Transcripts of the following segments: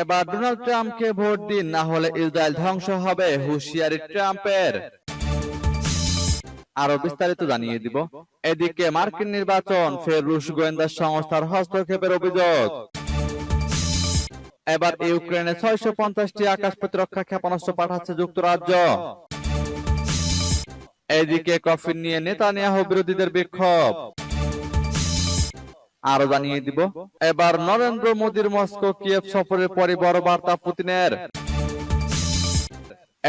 এবার ডোনাল্ড ট্রাম্পকে ভোট দিন না হলে ইসরায়েল ধ্বংস হবে হুঁশিয়ারি ট্রাম্পের। আরও বিস্তারিত জানিয়ে দিব। এদিকে মার্কিন নির্বাচন ফের রুশ গোয়েন্দা সংস্থার হস্তক্ষেপের অভিযোগ। এবার ইউক্রেনে ছয়শো পঞ্চাশটি আকাশ প্রতিরক্ষা ক্ষেপণাস্ত্র পাঠাচ্ছে যুক্তরাজ্য। এদিকে কফিন নিয়ে নেতানিয়াহু বিরোধীদের বিক্ষোভ। আরও জানিয়ে দিব, এবার নরেন্দ্র মোদীর মস্কো কিয়েভ সফরের পরে বড় বার্তা পুতিনের।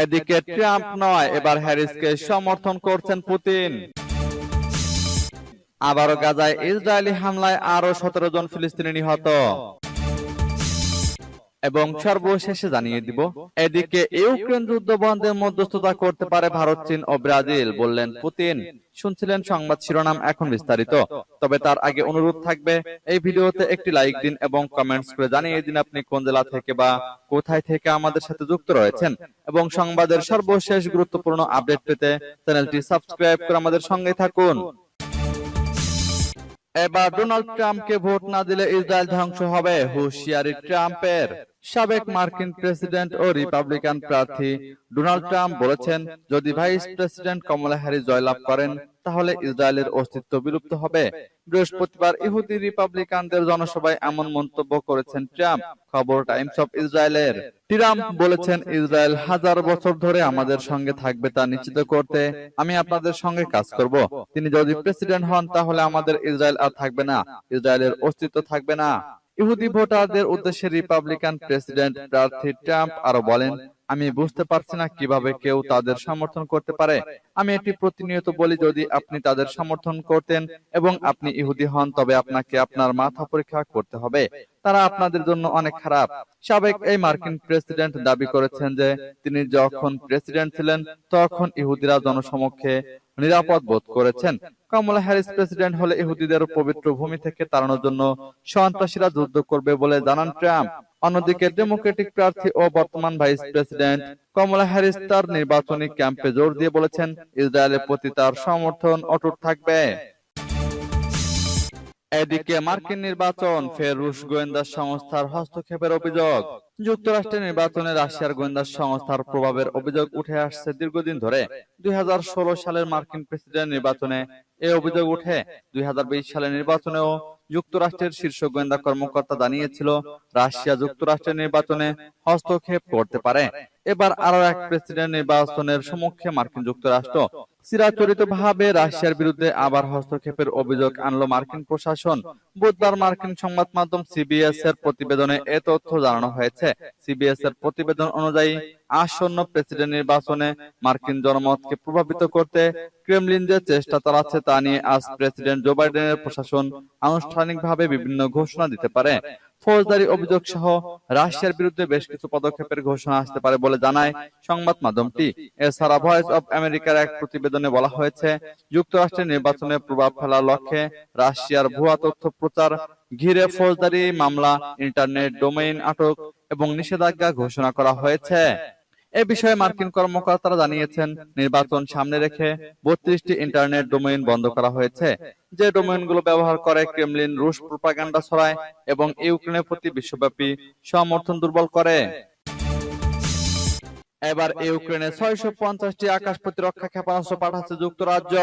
এদিকে ট্রাম্প নয়, এবার হ্যারিসকে সমর্থন করছেন পুতিন। আবারও গাজায় ইসরায়েলি হামলায় আরও সতেরো জন ফিলিস্তিনি নিহত। এবং সর্বশেষে জানিয়ে দিব এদিকে ইউক্রেন যুদ্ধ বন্ধের মধ্যস্থতা করতে পারে ভারত চীন ও ব্রাজিল বললেন পুতিন। শুনছিলেন সংবাদ শিরোনাম এখন বিস্তারিত। তবে তার আগে অনুরোধ থাকবে এই ভিডিওতে একটি লাইক দিন এবং কমেন্টস করে জানিয়ে দিন আপনি কোন জেলা থেকে বা কোথায় থেকে আমাদের সাথে যুক্ত রয়েছেন। এবং সংবাদের সর্বশেষ গুরুত্বপূর্ণ আপডেট পেতে চ্যানেলটি সাবস্ক্রাইব করে আমাদের সঙ্গে থাকুন। এবার ডোনাল্ড ট্রাম্পকে ভোট না দিলে ইসরায়েল ধ্বংস হবে। হুঁশিয়ারি ট্রাম্পের। সাবেক মার্কিন প্রেসিডেন্ট ও রিপাবলিকান প্রার্থী ডোনাল্ড ট্রাম্প বলেছেন যদি ভাইস প্রেসিডেন্ট কমলা হ্যারিস জয়লাভ করেন তাহলে ইসরায়েলের অস্তিত্ব বিলুপ্ত হবে। বৃহস্পতিবার ইহুদি রিপাবলিকানদের জনসভায় এমন মন্তব্য করেছেন ট্রাম্প। খবর টাইমস অফ ইসরায়েলের। ট্রাম্প বলেছেন ইসরায়েল হাজার বছর ধরে আমাদের সঙ্গে থাকবে তা নিশ্চিত করতে আমি আপনাদের সঙ্গে কাজ করব। তিনি যদি প্রেসিডেন্ট হন তাহলে আমাদের ইসরায়েল আর থাকবে না। ইসরায়েলের অস্তিত্ব থাকবে না। ইহুদি ভোটারদের উদ্দেশ্যে রিপাবলিকান প্রেসিডেন্ট প্রার্থী ট্রাম্প আরও বলেন আমি বুঝতে পারছি না কীভাবে কেউ তাদের সমর্থন করতে পারে। আমি এটি প্রতিনিয়ত বলি, যদি আপনি তাদের সমর্থন করতেন এবং আপনি ইহুদি হন, তবে আপনাকে আপনার মাথা পরীক্ষা করতে হবে। তারা আপনাদের জন্য অনেক খারাপ। সাবেক এই মার্কিন প্রেসিডেন্ট দাবি করেছেন যে, তিনি যখন প্রেসিডেন্ট ছিলেন, তখন ইহুদিরা জনসমক্ষে নিরাপদ বোধ করেছেন। কমলা হ্যারিস প্রেসিডেন্ট হলে ইহুদিদের পবিত্র ভূমি থেকে তাড়ানোর জন্য সন্ত্রাসীরা যুদ্ধ করবে বলে জানান ট্রাম্প। অন্যদিকে ডেমোক্রেটিক প্রার্থী ও বর্তমান ভাইস প্রেসিডেন্ট কমলা হ্যারিস তার নির্বাচনী ক্যাম্পে জোর দিয়ে বলেছেন, ইসরায়েলের প্রতি তার সমর্থন অটুট থাকবে। এদিকে মার্কিন নির্বাচন ফের রুশ গোয়েন্দা সংস্থার হস্তক্ষেপের অভিযোগ। যুক্তরাষ্ট্রের নির্বাচনে রাশিয়ার গোয়েন্দা সংস্থার প্রভাবের অভিযোগ উঠে আসছে দীর্ঘদিন ধরে। দুই হাজার ষোলো সালের মার্কিন প্রেসিডেন্ট নির্বাচনে এই অভিযোগ উঠে দুই সালের নির্বাচনেও যুক্তরাষ্ট্রের শীর্ষ গোয়েন্দা কর্মকর্তা জানিয়েছিল, রাশিয়া যুক্তরাষ্ট্রের নির্বাচনে হস্তক্ষেপ করতে পারে। এবার আরও এক প্রেসিডেন্ট নির্বাচনের সম্মুখে মার্কিন যুক্তরাষ্ট্র চিরাচরিত ভাবে রাশিয়ার বিরুদ্ধে আবার হস্তক্ষেপের অভিযোগ আনলো মার্কিন প্রশাসন। বুধবার মার্কিন সংবাদ মাধ্যম সিবিএস এর প্রতিবেদনে এ তথ্য জানানো হয়েছে। সিবিএস এর প্রতিবেদন অনুযায়ী আসন্ন প্রেসিডেন্ট নির্বাচনে মার্কিন জনমতকে প্রভাবিত করতে ক্রেমলিন যে চেষ্টা চালাচ্ছে তা নিয়ে আজ প্রেসিডেন্ট জো বাইডেনের প্রশাসন আনুষ্ঠানিকভাবে বিভিন্ন ঘোষণা দিতে পারে। ফৌজদারি অভিযোগ সহ রাশিয়ার বিরুদ্ধে বেশ কিছু পদক্ষেপের ঘোষণা আসতে পারে বলে জানায় সংবাদ মাধ্যমটি। এছাড়া ভয়েস অব আমেরিকার এক প্রতিবেদনে বলা হয়েছে, যুক্তরাষ্ট্রের নির্বাচনে প্রভাব ফেলার লক্ষ্যে রাশিয়ার ভুয়া তথ্য প্রচার, ঘিরে ফৌজদারি মামলা, ইন্টারনেট ডোমেইন আটক এবং নিষেধাজ্ঞা ঘোষণা করা হয়েছে। এ বিষয়ে মার্কিন কর্মকর্তারা জানিয়েছেন, নির্বাচন সামনে রেখে বত্রিশটি ইন্টারনেট ডোমেইন বন্ধ করা হয়েছে। যে ডোমেইনগুলো ব্যবহার করে ক্রেমলিন, রুশ প্রোপাগান্ডা ছড়ায় এবং ইউক্রেনের প্রতি বিশ্বব্যাপী সমর্থন দুর্বল করে। এবার ইউক্রেনে ছয়শো পঞ্চাশটি আকাশ প্রতিরক্ষা ক্ষেপণাস্ত্র পাঠাচ্ছে যুক্তরাজ্য।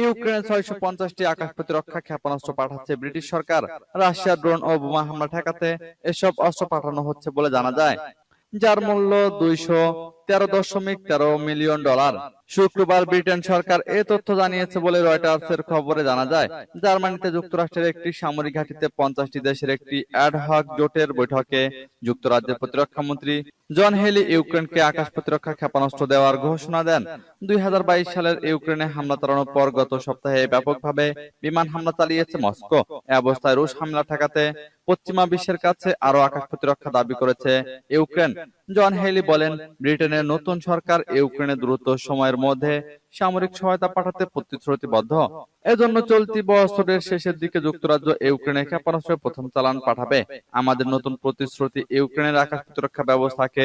ইউক্রেনে ছয়শো পঞ্চাশটি আকাশ প্রতিরক্ষা ক্ষেপণাস্ত্র পাঠাচ্ছে ব্রিটিশ সরকার। রাশিয়ার ড্রোন ও বোমা হামলা ঠেকাতে এসব অস্ত্র পাঠানো হচ্ছে বলে জানা যায়। যার মূল্য দুইশো তেরো দশমিক মিলিয়ন ডলার। শুক্রবার ব্রিটেন সরকার এ তথ্য জানিয়েছে বলে রয়টার্স এর খবরে জানা যায়। জার্মানিতে যুক্তরাষ্ট্রের একটি সামরিক ঘাঁটিতে পঞ্চাশটি দেশের একটি অ্যাডহক জোটের বৈঠকে যুক্তরাজ্যের প্রতিরক্ষা মন্ত্রী জন হেলি ইউক্রেনকে আকাশ প্রতিরক্ষা ক্ষেপণাস্ত্র দেওয়ার ঘোষণা দেন। দুই সালের ইউক্রেনে হামলা চালানোর পর গত সপ্তাহে ব্যাপকভাবে বিমান হামলা চালিয়েছে মস্কো। এ অবস্থায় রুশ হামলা ঠেকাতে পশ্চিমা বিশ্বের কাছে আরও আকাশ প্রতিরক্ষা দাবি করেছে ইউক্রেন। জন হেলি বলেন, ব্রিটেনের নতুন সরকার ইউক্রেনে দ্রুত সময়ের মধ্যে সামরিক সহায়তা পাঠাতে প্রতিশ্রুতিবদ্ধ। এজন্য চলতি বছরের শেষের দিকে যুক্তরাজ্য ইউক্রেনে ক্ষেপণাস্ত্রের প্রথম চালান পাঠাবে। আমাদের নতুন প্রতিশ্রুতি ইউক্রেনের আকাশ প্রতিরক্ষা ব্যবস্থাকে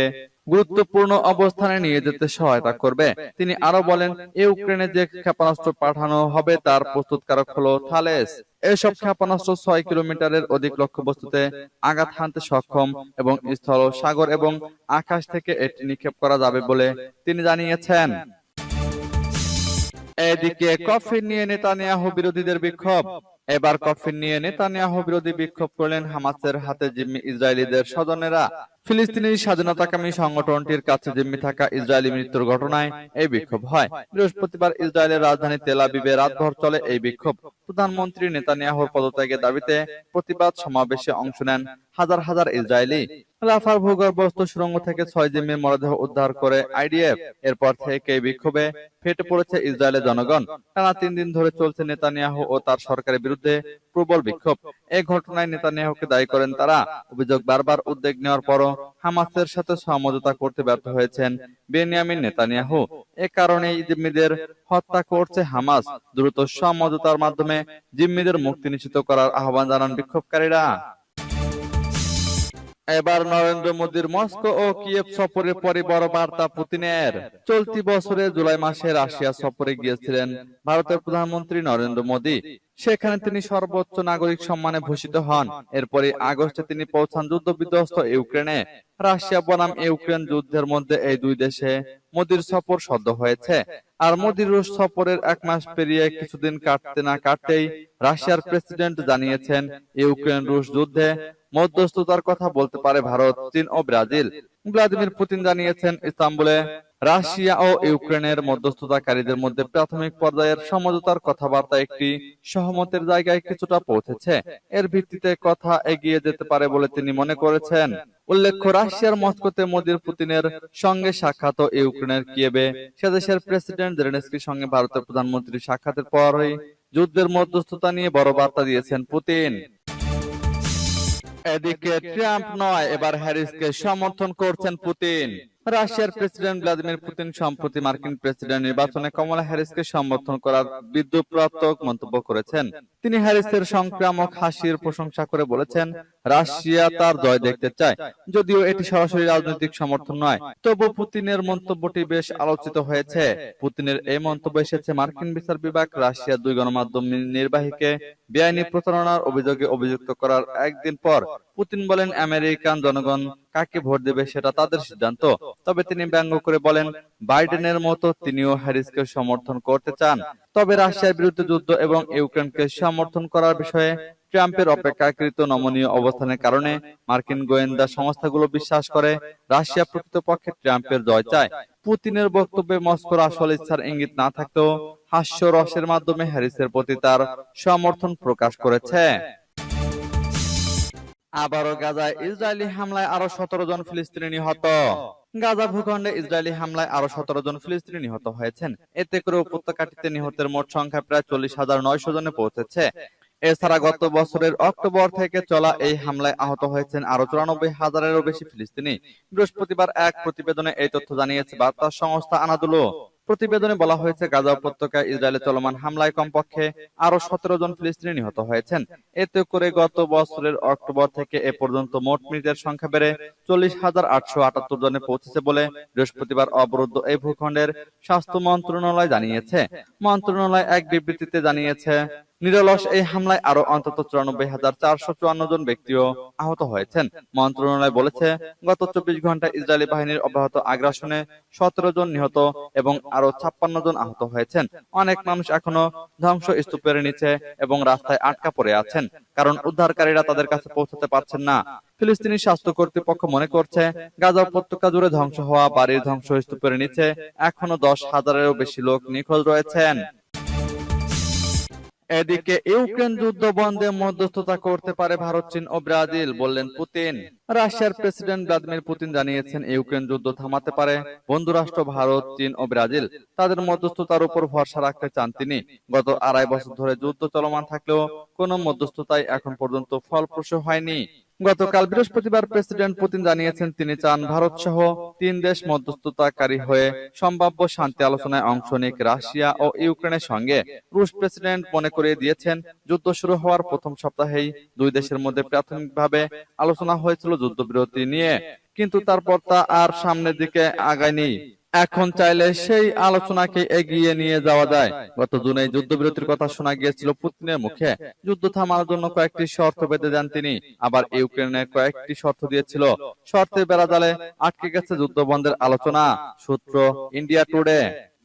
গুরুত্বপূর্ণ অবস্থানে নিয়ে যেতে সহায়তা করবে। তিনি আরও বলেন, ইউক্রেনে যে ক্ষেপণাস্ত্র পাঠানো হবে তার প্রস্তুতকারক হলো থালেস। এসব ক্ষেপণাস্ত্র ছয় কিলোমিটারের অধিক লক্ষ্যবস্তুতে আঘাত হানতে সক্ষম এবং স্থল সাগর এবং আকাশ থেকে এটি নিক্ষেপ করা যাবে বলে তিনি জানিয়েছেন। এদিকে কফিন নিয়ে নেতানিয়াহু বিরোধীদের বিক্ষোভ। এবার কফিন নিয়ে নেতানিয়াহু বিরোধী বিক্ষোভ করলেন হামাসের হাতে জিম্মি ইসরায়েলিদের স্বজনেরা। ফিলিস্তিনি স্বাধীনতাকামী সংগঠনটির কাছে জিম্মি থাকা ইসরায়েলি মৃত্যুর ঘটনায় এই বিক্ষোভ হয়। বৃহস্পতিবার ইসরায়েলের রাজধানী তেল আবিবে রাতভর চলে এই বিক্ষোভ। প্রধানমন্ত্রী নেতানিয়াহুর পদত্যাগের দাবিতে প্রতিবাদ সমাবেশে অংশ নেন হাজার হাজার ইসরায়েলি। রাফার ভূগর্ভস্থ সুড়ঙ্গ থেকে ছয় জিম্মির মরদেহ উদ্ধার করে আইডিএফ। এরপর থেকে বিক্ষোভে ফেটে পড়েছে ইসরায়েলের জনগণ। টানা তিন দিন ধরে চলছে নেতানিয়াহু ও তার সরকারের বিরুদ্ধে প্রবল বিক্ষোভ। এই ঘটনায় নেতানিয়াহুকে দায়ী করেন তারা। অভিযোগ বারবার উদ্যোগ নেওয়ার পরও হামাসের সাথে সমঝোতা করতে ব্যর্থ হয়েছেন বেনিয়ামিন নেতানিয়াহু। এ কারণে জিম্মিদের হত্যা করছে হামাস। দ্রুত সমঝোতার মাধ্যমে জিম্মিদের মুক্তি নিশ্চিত করার আহ্বান জানান বিক্ষোভকারীরা। এবার নরেন্দ্র মোদীর মস্কো ও কিয়েভ সফরের পরে বড় বার্তা পুতিনের। চলতি বছরের জুলাই মাসে রাশিয়া সফরে গিয়েছিলেন ভারতের প্রধানমন্ত্রী নরেন্দ্র মোদী। সেখানে তিনি সর্বোচ্চ নাগরিক সম্মানে ভূষিত হন। এরপরে আগস্টে তিনি পৌঁছান যুদ্ধ বিধ্বস্ত ইউক্রেনে। রাশিয়া বনাম ইউক্রেন যুদ্ধের মধ্যে এই দুই দেশে মোদীর সফর সদ্য হয়েছে। আর মোদীর রুশ সফরের এক মাস পেরিয়ে কিছুদিন কাটতে না কাটতেই রাশিয়ার প্রেসিডেন্ট জানিয়েছেন ইউক্রেন রুশ যুদ্ধে মধ্যস্থতার কথা বলতে পারে ভারত, চীন ও ব্রাজিল। ভ্লাদিমির পুতিন জানিয়েছেন, ইস্তাম্বুলে রাশিয়া ও ইউক্রেনের মধ্যস্থতাকারীদের মধ্যে প্রাথমিক পর্যায়ের সমঝোতার কথাবার্তা একটি সহমতের জায়গায় কিছুটা পৌঁছেছে। এর ভিত্তিতে কথা এগিয়ে যেতে পারে বলে তিনি মনে করেছেন। উল্লেখ্য, রাশিয়ার মস্কোতে মোদির পুতিনের সঙ্গে সাক্ষাৎ ও ইউক্রেনের কিয়েবে সে দেশের প্রেসিডেন্ট জেলেনস্কির সঙ্গে ভারতের প্রধানমন্ত্রী সাক্ষাতের পরই যুদ্ধের মধ্যস্থতা নিয়ে বড় বার্তা দিয়েছেন পুতিন। এদিকে ট্রাম্প নয় এবার হ্যারিসকে সমর্থন করছেন পুতিন। রাশিয়ার প্রেসিডেন্ট ভ্লাদিমির পুতিন সম্প্রতি মার্কিন প্রেসিডেন্ট নির্বাচনে কমলা হ্যারিসকে সমর্থন করার বিদ্যুৎপ্রাপ্তক মন্তব্য করেছেন। তিনি হ্যারিসের সংক্রামক হাসির প্রশংসা করে বলেছেন, রাশিয়া তার জয় দেখতে চায়, যদিও এটি সরাসরি রাজনৈতিক সমর্থন নয়। তবু পুতিনের মন্তব্যটি বেশ আলোচিত হয়েছে। পুতিনের এই মন্তব্য এসেছে মার্কিন বিচার বিভাগ, রাশিয়ার দুই গণমাধ্যম নির্বাহীকে বেআইনি প্রতারণার অভিযোগে অভিযুক্ত করার একদিন পর পুতিন বলেন, আমেরিকান জনগণ কাকে ভোট দেবে সেটা তাদের সিদ্ধান্ত। তবে তিনি ব্যঙ্গ করে বলেন, বাইডেনের মতো তিনিও হ্যারিসকে সমর্থন করতে চান। তবে রাশিয়ার বিরুদ্ধে যুদ্ধ এবং ইউক্রেনকে সমর্থন করার বিষয়ে ট্রাম্পের অপেক্ষাকৃত নমনীয় অবস্থানের কারণে মার্কিন গোয়েন্দা সংস্থাগুলো বিশ্বাস করে, রাশিয়া প্রকৃতপক্ষে ট্রাম্পের জয় চায়। পুতিনের বক্তব্যে মস্কোর আসল ইচ্ছার ইঙ্গিত না থাকতেও হাস্যরসের মাধ্যমে হ্যারিসের প্রতি তার সমর্থন প্রকাশ করেছে। আবারও গাজায় ইসরায়েলি হামলায় আরও সতেরো জন ফিলিস্তিনি নিহত। গাজা ভূখণ্ডে ইসরায়েলি হামলায় আরও সতেরো জন ফিলিস্তিনি নিহত হয়েছেন। এতে করে উপত্যকাটিতে নিহতের মোট সংখ্যা প্রায় চল্লিশ হাজার নয়শো জনে পৌঁছেছে। এছাড়া গত বছরের অক্টোবর থেকে চলা এই হামলায় আহত হয়েছেন আরও চুরানব্বই হাজারেরও বেশি ফিলিস্তিনি। বৃহস্পতিবার এক প্রতিবেদনে এই তথ্য জানিয়েছে বার্তা সংস্থা আনাদুলো। প্রতিবেদনে বলা হয়েছে, গাজা উপত্যকায় ইসরায়েলে চলমান হামলায় কমপক্ষে আরও সতেরো জন ফিলিস্তিনি নিহত হয়েছেন। এতে করে গত বছরের অক্টোবর থেকে এ পর্যন্ত মোট মৃতের সংখ্যা বেড়ে চল্লিশ হাজার আটশো আটাত্তর জনে পৌঁছেছে বলে বৃহস্পতিবার অবরুদ্ধ এই ভূখণ্ডের স্বাস্থ্য মন্ত্রণালয় জানিয়েছে। মন্ত্রণালয় এক বিবৃতিতে জানিয়েছে নিরলস এই হামলায় আরও অন্তত চুরানব্বই হাজার চারশো চুয়ান্ন জন ব্যক্তিও আহত হয়েছেন। মন্ত্রণালয় বলেছে, গত চব্বিশ ঘণ্টা ইসরায়েলি বাহিনীর অব্যাহত আগ্রাসনে সতেরো জন নিহত এবং আরও ছাপ্পান্ন জন আহত হয়েছেন। অনেক মানুষ এখনও ধ্বংস স্তূপের নিচে এবং রাস্তায় আটকা পড়ে আছেন, কারণ উদ্ধারকারীরা তাদের কাছে পৌঁছতে পারছেন না। ফিলিস্তিনি স্বাস্থ্য কর্তৃপক্ষ মনে করছে, গাজা উপত্যকা জুড়ে ধ্বংস হওয়া বাড়ির ধ্বংস স্তূপের নিচে এখনও দশ হাজারেরও বেশি লোক নিখোঁজ রয়েছেন। এদিকে ইউক্রেন যুদ্ধ বন্ধে মধ্যস্থতা করতে পারে ভারত চীন ও ব্রাজিল বললেন পুতিন। রাশিয়ার প্রেসিডেন্ট ভ্লাদিমির পুতিন জানিয়েছেন ইউক্রেন যুদ্ধ থামাতে পারে। বন্ধুরাষ্ট্র ভারত চীন ও ব্রাজিল তাদের মধ্যস্থতার উপর ভরসা রাখতে চান তিনি। গত আড়াই বছর ধরে যুদ্ধ চলমান থাকলেও কোনো মধ্যস্থতাই এখন পর্যন্ত ফলপ্রসূ হয়নি। গতকাল বৃহস্পতিবার প্রেসিডেন্ট পুতিন জানিয়েছেন তিনি চান ভারত সহ তিন দেশ মধ্যস্থতাকারী হয়ে সম্ভাব্য শান্তি আলোচনায় অংশ নিক রাশিয়া ও ইউক্রেনের সঙ্গে রুশ প্রেসিডেন্ট মনে করিয়ে দিয়েছেন যুদ্ধ শুরু হওয়ার প্রথম সপ্তাহেই দুই দেশের মধ্যে প্রাথমিকভাবে আলোচনা হয়েছিল যুদ্ধবিরতি নিয়ে। কিন্তু তারপর তা আর সামনের দিকে আগায়নি। এখন চাইলে সেই আলোচনাকে এগিয়ে নিয়ে যাওয়া যায়। গত জুনে যুদ্ধবিরতির কথা শোনা গিয়েছিল পুতিনের মুখে। যুদ্ধ থামানোর জন্য কয়েকটি শর্ত বেঁধে যান তিনি। আবার ইউক্রেনের কয়েকটি শর্ত দিয়েছিল। শর্তের বেড়াজালে আটকে গেছে যুদ্ধ বন্ধের আলোচনা। সূত্র ইন্ডিয়া টুডে।